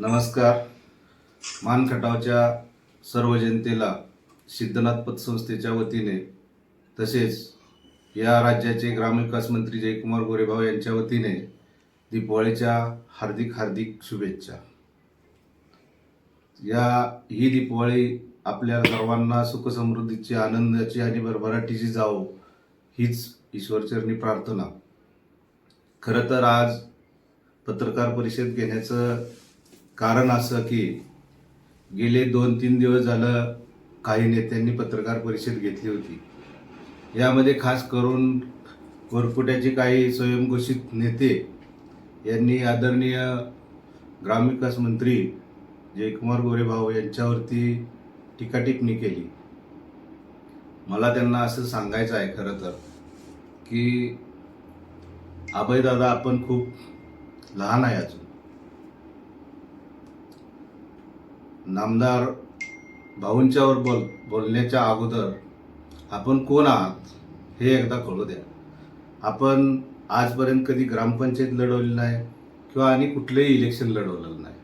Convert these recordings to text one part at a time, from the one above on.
नमस्कार. मानखटावच्या सर्व जनतेला सिद्धनाथ पतसंस्थेच्या वतीने तसेच या राज्याचे ग्रामविकास मंत्री जयकुमार गोरेभाव यांच्या वतीने दीपावळीच्या हार्दिक हार्दिक शुभेच्छा. या ही दीपावळी आपल्या सर्वांना सुखसमृद्धीची आनंदाची आणि भरभराटीची जावो हीच ईश्वरचरणी प्रार्थना. खरं तर आज पत्रकार परिषद घेण्याचं कारण असं की गेले दोन तीन दिवस झालं काही नेत्यांनी पत्रकार परिषद घेतली होती. यामध्ये खास करून वरपुट्याचे काही स्वयंघोषित नेते यांनी आदरणीय ग्रामविकास मंत्री जयकुमार गोरेभाऊ यांच्यावरती टीकाटिपणी केली. मला त्यांना असं सांगायचं आहे खरं तर की अभयदादा आपण खूप लहान आहे अजून. नामदार भाऊंच्यावर बोल बोलण्याच्या अगोदर आपण कोण आहात हे एकदा कळू द्या. आपण आजपर्यंत कधी ग्रामपंचायत लढवली नाही किंवा आणि कुठलंही इलेक्शन लढवलेलं नाही.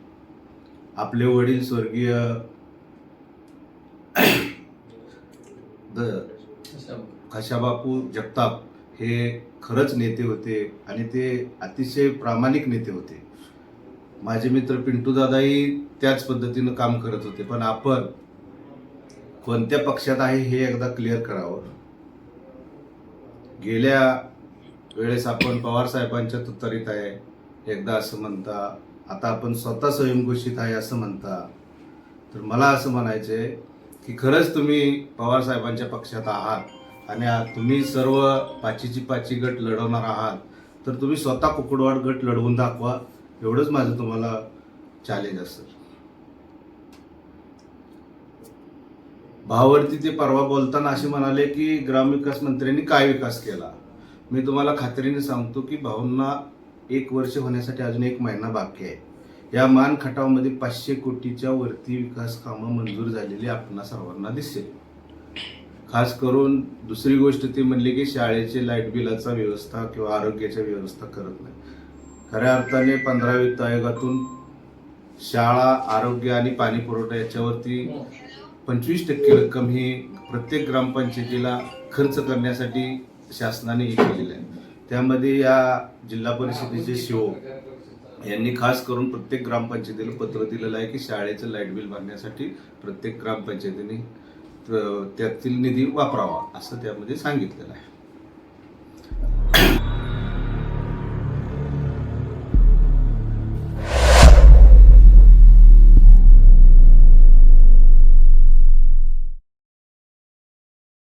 आपले वडील स्वर्गीय द खशाबापू जगताप हे खरंच नेते होते आणि ते अतिशय प्रामाणिक नेते होते. माझे मित्र पिंटू दादाही त्याच पद्धतीनं काम करत होते पण आपण कोणत्या पक्षात आहे हे एकदा क्लिअर करावं. गेल्या वेळेस आपण पवार साहेबांच्या तुतारीत आहे एकदा असं म्हणता आता आपण स्वतः स्वयंघोषित आहे असं म्हणता. तर मला असं म्हणायचं आहे की खरंच तुम्ही पवार साहेबांच्या पक्षात आहात आणि तुम्ही सर्व पाचीची पाची गट लढवणार आहात तर तुम्ही स्वतः कुकडवाड गट लढवून दाखवा. एवढंच माझं तुम्हाला चॅलेंज असेल. भावावरती ते परवा बोलताना असे म्हणाले की ग्रामविकास मंत्र्यांनी काय विकास केला? मी तुम्हाला खात्रीने सांगतो की भाऊंना एक वर्ष होण्यासाठी अजून एक महिना बाकी आहे. या मान खटावमध्ये पाचशे कोटीच्या वरती विकास कामं मंजूर झालेली आपणा सर्वांना दिसेल. खास करून दुसरी गोष्ट ती म्हणली की शाळेचे लाइट बिलाचा व्यवस्था किंवा आरोग्याच्या व्यवस्था करत नाही. खऱ्या अर्थाने पंधरा वित्त आयोगातून शाळा आरोग्य आणि पाणी पुरवठा याच्यावरती पंचवीस टक्के रक्कम ही प्रत्येक ग्रामपंचायतीला खर्च करण्यासाठी शासनाने हे केलेलं आहे. त्यामध्ये या जिल्हा परिषदेचे शिओ यांनी खास करून प्रत्येक ग्रामपंचायतीला पत्र दिलेलं आहे की शाळेचं लाइट बिल भरण्यासाठी प्रत्येक ग्रामपंचायतीने त्यातील निधी वापरावा असं त्यामध्ये सांगितलेलं आहे.